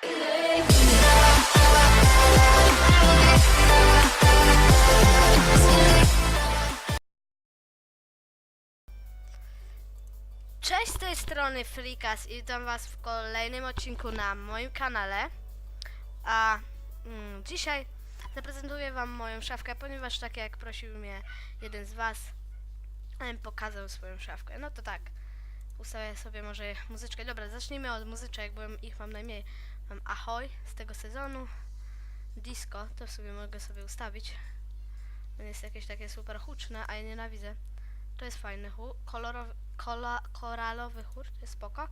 Cześć z tej strony Frikas i witam was w kolejnym odcinku na moim kanale. A mm, dzisiaj zaprezentuję wam moją szafkę, ponieważ tak jak prosił mnie jeden z was, pokazał swoją szafkę. No to tak, ustawię sobie może muzyczkę. Dobra, zacznijmy od muzyczek, bo ich mam najmniej. Mam Ahoy z tego sezonu, Disco, to sobie mogę sobie ustawić. Nie jest jakieś takie super huczne, a ja nienawidzę. To jest fajny chór, kolorowy, kola, koralowy chór, to jest spoko.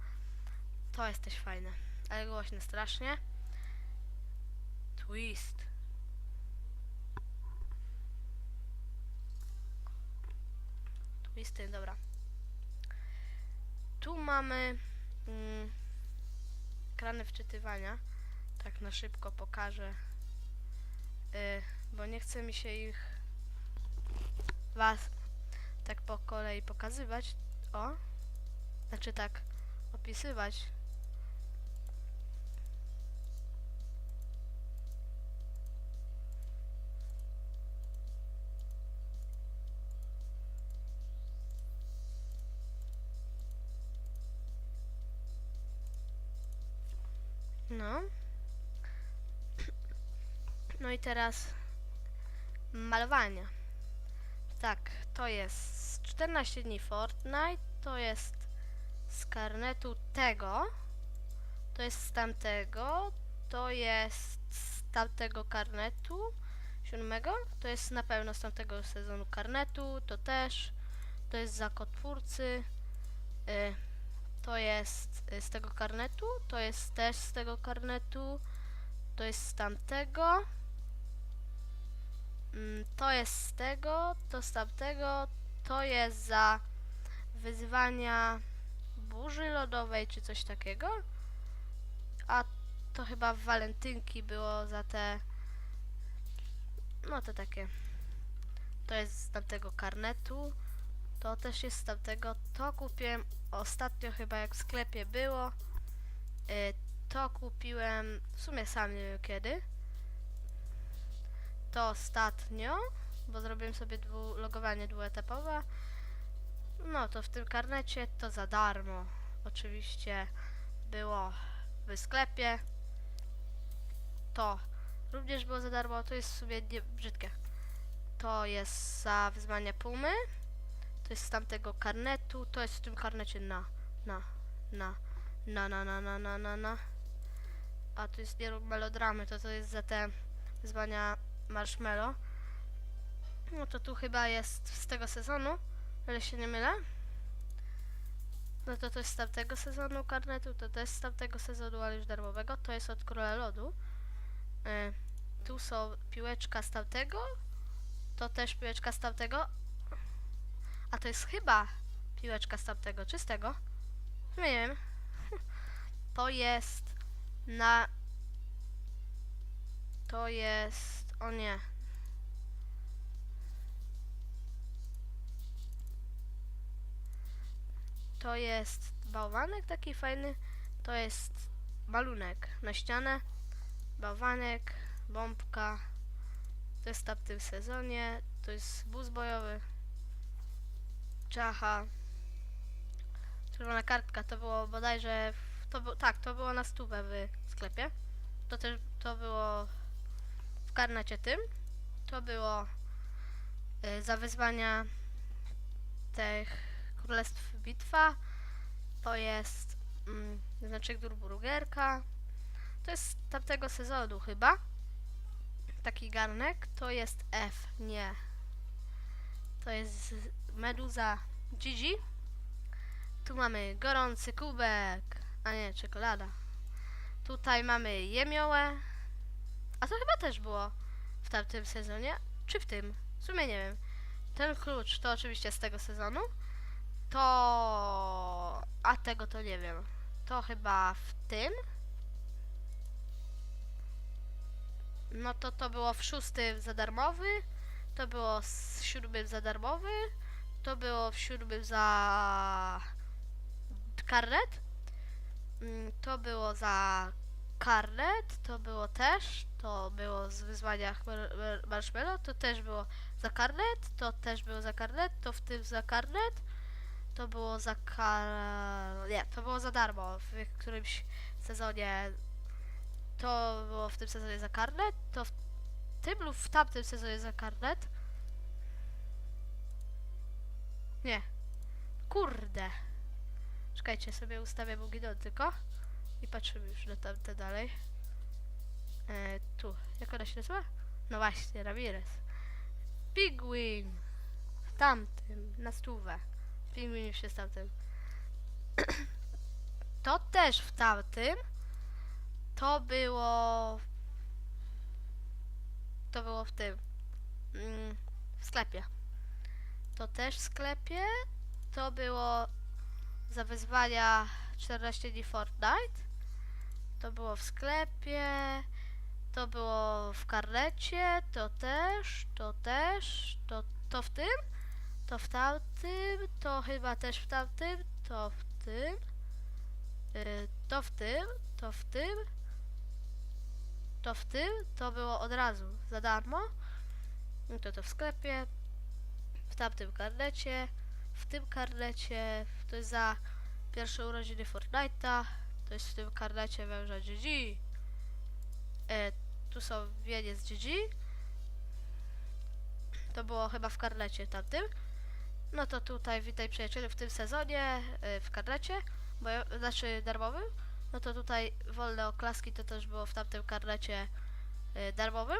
To jest też fajne, ale głośne strasznie. Twist. Twisty, dobra. Tu mamy mm, ekrany wczytywania. Tak na szybko pokażę, y, bo nie chce mi się ich was tak po kolei pokazywać. O. Znaczy tak opisywać. No. No i teraz malowanie. Tak, to jest 14 dni Fortnite, to jest z karnetu tego, to jest z tamtego, to jest z tamtego karnetu, siódmego, to jest na pewno z tamtego sezonu karnetu, to też, to jest za kotwórcy, y, to jest y, z tego karnetu, to jest też z tego karnetu, to jest z tamtego, Mm, To jest z tego, to z tamtego, to jest za wyzwania burzy lodowej czy coś takiego. A to chyba walentynki było za te. No to takie. To jest z tamtego karnetu. To też jest z tamtego. To kupiłem ostatnio chyba jak w sklepie było. Y, To kupiłem w sumie sam nie wiem kiedy to ostatnio, bo zrobiłem sobie dwu, logowanie dwuetapowe. No to w tym karnecie to za darmo. Oczywiście było w sklepie. To również było za darmo. To jest sobie nie, brzydkie. To jest za wyzwanie Pumy. To jest z tamtego karnetu. To jest w tym karnecie na, na, na, na, na, na, na, na, na, na. A to jest nie melodramy, to to jest za te wyzwania Marshmallow. No to tu chyba jest z tego sezonu, ale się nie mylę. No to to jest z tamtego sezonu karnetu, to też z tamtego sezonu, ale już darmowego. To jest od Króla Lodu. Y, tu są piłeczka z tamtego, to też piłeczka z tamtego. A to jest chyba piłeczka z tamtego, czy z tego? Nie wiem. To jest na... To jest... O nie. To jest bałwanek taki fajny. To jest malunek na ścianę. Bałwanek, bombka. To jest w tym sezonie. To jest bus bojowy. Czacha. Czerwona kartka to było bodajże. W, to, tak, to było na stówę w sklepie. To też to było w karnecie tym. To było y, za wyzwania tych Królestw Bitwa. To jest mm, znaczek Durburgerka. To jest tamtego sezonu chyba. Taki garnek. To jest F. Nie. To jest Meduza Gigi. Tu mamy gorący kubek. A nie, czekolada. Tutaj mamy jemiołę. A to chyba też było w tamtym sezonie. Czy w tym? W sumie nie wiem. Ten klucz to oczywiście z tego sezonu. To. A tego to nie wiem. To chyba w tym. No to to było w szóstym za darmowy. To było z siódmym za darmowy. To było w siódmym za karnet. Mm, To było za karnet, to było też, to było z wyzwaniach mar- mar- marshmallow, to też było za karnet, to też było za karnet, to w tym za karnet, to było za kar... nie, to było za darmo w którymś sezonie, to było w tym sezonie za karnet, to w tym lub w tamtym sezonie za karnet. Nie. Kurde. Czekajcie, sobie ustawię Bugidon tylko. I patrzymy już na tamte dalej. E, tu. Jak ona się nazywa? No właśnie, Ramirez. Pigwin. W tamtym, na stówę. Pigwin już jest tamtym. to też w tamtym. To było... To było w tym. Mm, w sklepie. To też w sklepie. To było za wyzwania 14 dni Fortnite. To było w sklepie. To było w karnecie. To też. To też. To, to w tym. To w tamtym. To chyba też w tamtym. To w tym. y, to w tym. To w tym. To w tym. To było od razu za darmo. No To to w sklepie. W tamtym karnecie. W tym karnecie. To jest za pierwsze urodziny Fortnite'a. To jest w tym karnecie węża GG. E, tu są wienie z GG. To było chyba w karnecie tamtym. No to tutaj witaj przyjaciele w tym sezonie e, w karnecie, bo znaczy darmowym. No to tutaj wolne oklaski to też było w tamtym karnecie e, darmowym.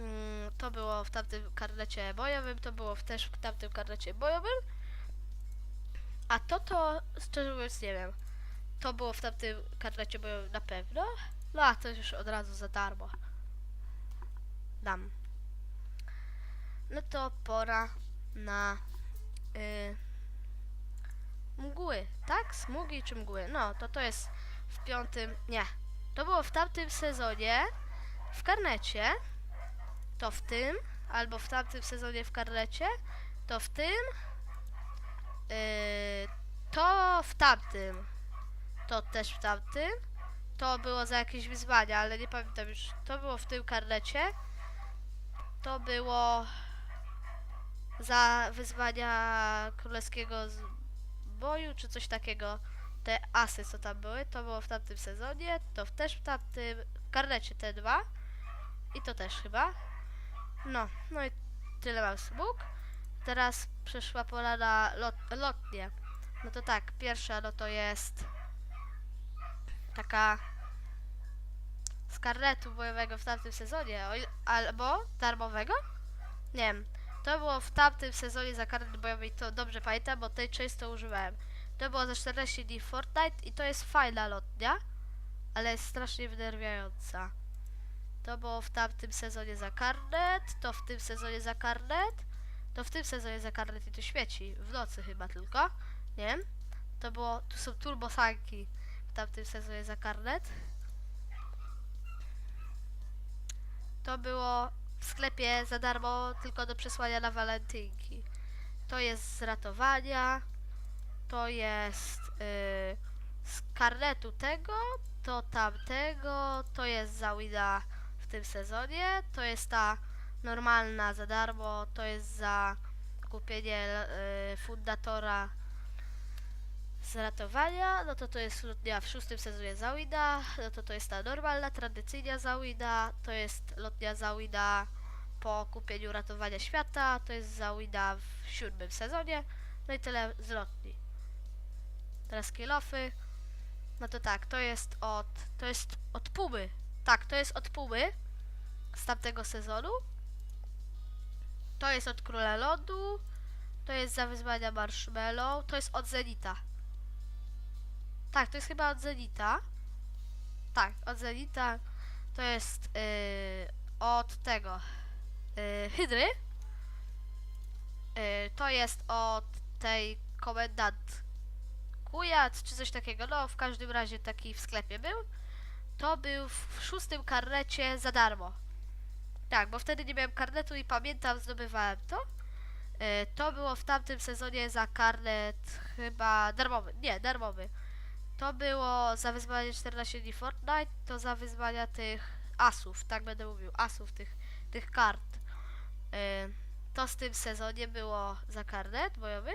Mm, to było w tamtym karnecie bojowym, to było też w tamtym karnecie bojowym. A to to, szczerze mówiąc, nie wiem. To było w tamtym karnecie bojowym na pewno. No a to już od razu za darmo. Dam. No to pora na y, mgły, tak? Smugi czy mgły? No, to to jest w piątym, nie. To było w tamtym sezonie w karnecie. To w tym, albo w tamtym sezonie w karnecie. To w tym. Yy, to w tamtym. To też w tamtym. To było za jakieś wyzwania, ale nie pamiętam już. To było w tym karnecie. To było za wyzwania królewskiego boju, czy coś takiego. Te asy, co tam były, to było w tamtym sezonie. To też w tamtym karnecie te dwa. I to też chyba. No, no i tyle mam smug. Teraz przyszła pora na lot, lotnie. No to tak, pierwsza no to jest taka z karnetu bojowego w tamtym sezonie, albo darmowego? Nie wiem. To było w tamtym sezonie za karnet bojowy i to dobrze pamiętam, bo tej często używałem. To było za 14 dni Fortnite i to jest fajna lotnia, ale jest strasznie wnerwiająca. To było w tamtym sezonie za karnet, to w tym sezonie za karnet, to w tym sezonie za karnet i to świeci. W nocy chyba tylko. Nie wiem. To było, tu są turbosanki w tamtym sezonie za karnet. To było w sklepie za darmo tylko do przesłania na walentynki. To jest z ratowania. To jest z karnetu tego, to tamtego, to jest za Wida w tym sezonie, to jest ta normalna za darmo, to jest za kupienie y, fundatora z ratowania, no to to jest lotnia w szóstym sezonie Zawida, no to to jest ta normalna, tradycyjna Zawida, to jest lotnia Zawida po kupieniu ratowania świata, to jest Zawida w siódmym sezonie, no i tyle z lotni. Teraz kilofy, no to tak, to jest od, to jest od Pumy, tak, to jest od Pumy z tamtego sezonu, to jest od Króla Lodu, to jest za wyzwania Marshmallow, to jest od Zenita. Tak, to jest chyba od Zenita. Tak, od Zenita. To jest yy, od tego. Yy, Hydry. Yy, to jest od tej komendant Kujat, czy coś takiego. No, w każdym razie taki w sklepie był. To był w szóstym karnecie za darmo. Tak, bo wtedy nie miałem karnetu i pamiętam, zdobywałem to. Yy, to było w tamtym sezonie za karnet chyba darmowy. Nie, darmowy. to było za wyzwanie 14 dni Fortnite, to za wyzwania tych asów, tak będę mówił, asów, tych, tych kart. Y, to w tym sezonie było za karnet bojowy.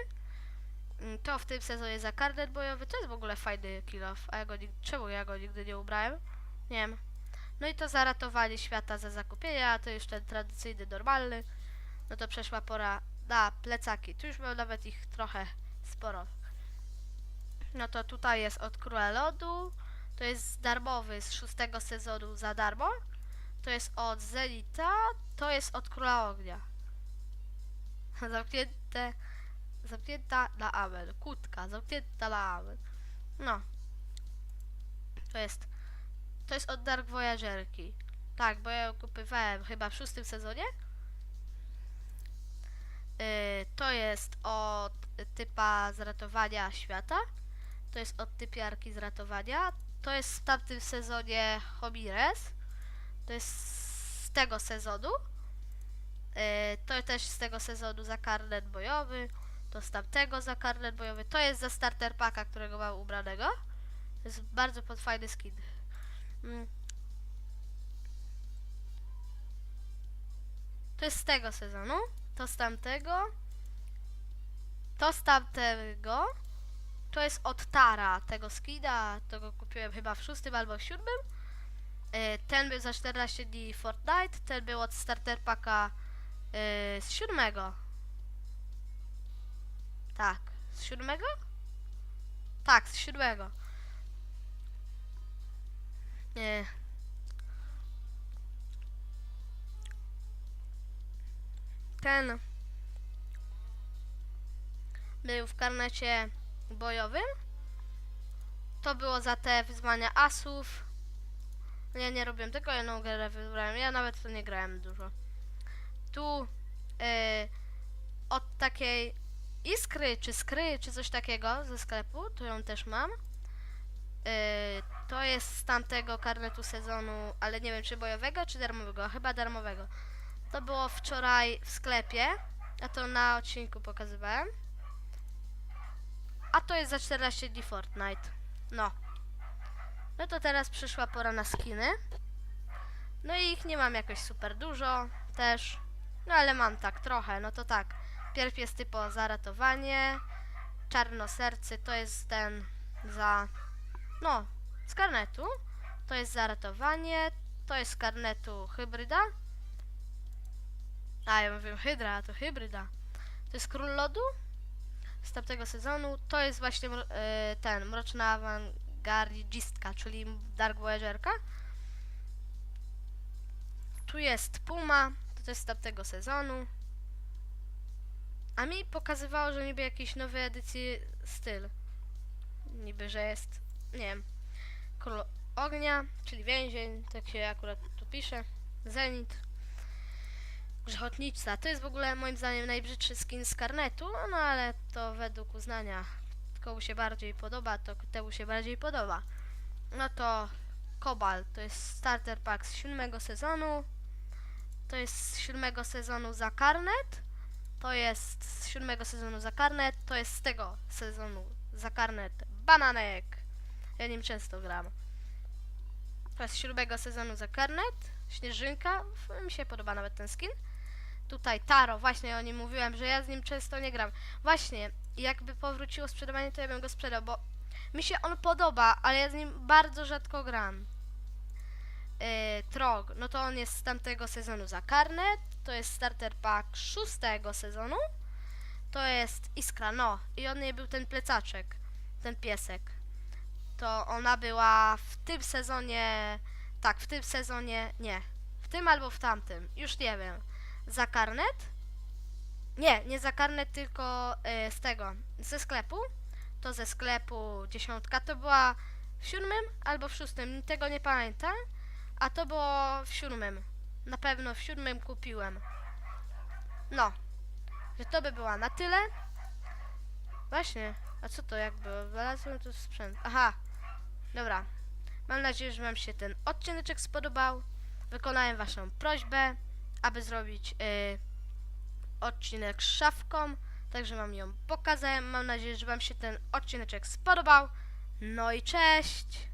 Mm, To w tym sezonie za karnet bojowy, to jest w ogóle fajny kill off, a ja go, nig- czemu ja go nigdy nie ubrałem? Nie wiem. No i to za ratowanie świata za zakupienia, to już ten tradycyjny, normalny. No to przeszła pora na plecaki. Tu już mam nawet ich trochę sporo. No to tutaj jest od Króla Lodu. To jest darmowy z szóstego sezonu za darmo. To jest od Zenita. To jest od Króla Ognia. Zamknięte. Zamknięta na amen. Kutka. Zamknięta na amen. No. To jest. To jest od Dark Voyagerki. Tak, bo ja ją kupywałem chyba w szóstym sezonie. Yy, to jest od typa z ratowania świata. To jest od typiarki z ratowania. To jest w tamtym sezonie Homires. To jest z tego sezonu. Yy, to też z tego sezonu za karnet bojowy. To z tamtego za karnet bojowy. To jest za starter paka, którego mam ubranego. To jest bardzo podfajny skin. Mm. To jest z tego sezonu. To z tamtego. To z tamtego. To jest od Tara, tego skina. To go kupiłem chyba w szóstym albo w siódmym. E, Ten był za 14 dni Fortnite. Ten był od starter paka e, z siódmego. Tak, z siódmego? Tak, z siódmego. Nie. Ten był w karnecie bojowym. To było za te wyzwania asów. Ja nie robiłem tylko jedną grę wybrałem. Ja nawet to nie grałem dużo. Tu yy, od takiej iskry, czy skry, czy coś takiego ze sklepu, to ją też mam. Yy, to jest z tamtego karnetu sezonu, ale nie wiem czy bojowego, czy darmowego. Chyba darmowego. To było wczoraj w sklepie. Ja to na odcinku pokazywałem. A to jest za 14 dni Fortnite. No. No to teraz przyszła pora na skiny. No i ich nie mam jakoś super dużo też. No ale mam tak trochę, no to tak. Pierw jest typo za ratowanie. Czarnosercy to jest ten za... No, z karnetu. To jest za ratowanie. To jest z karnetu hybryda. A, ja mówię hydra, to hybryda. To jest król lodu z tamtego sezonu. To jest właśnie e, ten, mroczna awangardzistka, czyli Dark Voyagerka. Tu jest Puma, to jest z tamtego sezonu. A mi pokazywało, że niby jakiś nowy edycji styl. Niby, że jest, nie wiem, król ognia, czyli więzień, tak się akurat tu pisze. Zenit. Grzechotnica. To jest w ogóle moim zdaniem najbrzydszy skin z karnetu, no ale to według uznania komu się bardziej podoba, to temu się bardziej podoba. No to Kobalt to jest starter pack z siódmego sezonu. To jest z siódmego sezonu za karnet. To jest z siódmego sezonu za karnet. To jest z tego sezonu za karnet Bananek. Ja nim często gram. To jest z siódmego sezonu za karnet. Śnieżynka. Mi się podoba nawet ten skin. Tutaj Taro, właśnie o nim mówiłem, że ja z nim często nie gram. Właśnie, jakby powróciło sprzedawanie, to ja bym go sprzedał, bo mi się on podoba, ale ja z nim bardzo rzadko gram. Yy, Trog, no to on jest z tamtego sezonu za karnet, to jest starter pack szóstego sezonu, to jest Iskra, no i on nie był ten plecaczek, ten piesek. To ona była w tym sezonie, tak, w tym sezonie, nie, w tym albo w tamtym, już nie wiem za karnet. Nie, nie za karnet, tylko y, z tego, ze sklepu. To ze sklepu dziesiątka. To była w siódmym albo w szóstym, tego nie pamiętam. A to było w siódmym. Na pewno w siódmym kupiłem. No. Że to by była na tyle. Właśnie. A co to jakby? Znalazłem tu sprzęt. Aha. Dobra. Mam nadzieję, że Wam się ten odcineczek spodobał. Wykonałem Waszą prośbę aby zrobić y, odcinek z szafką. Także Wam ją pokazałem. Mam nadzieję, że Wam się ten odcineczek spodobał. No i cześć!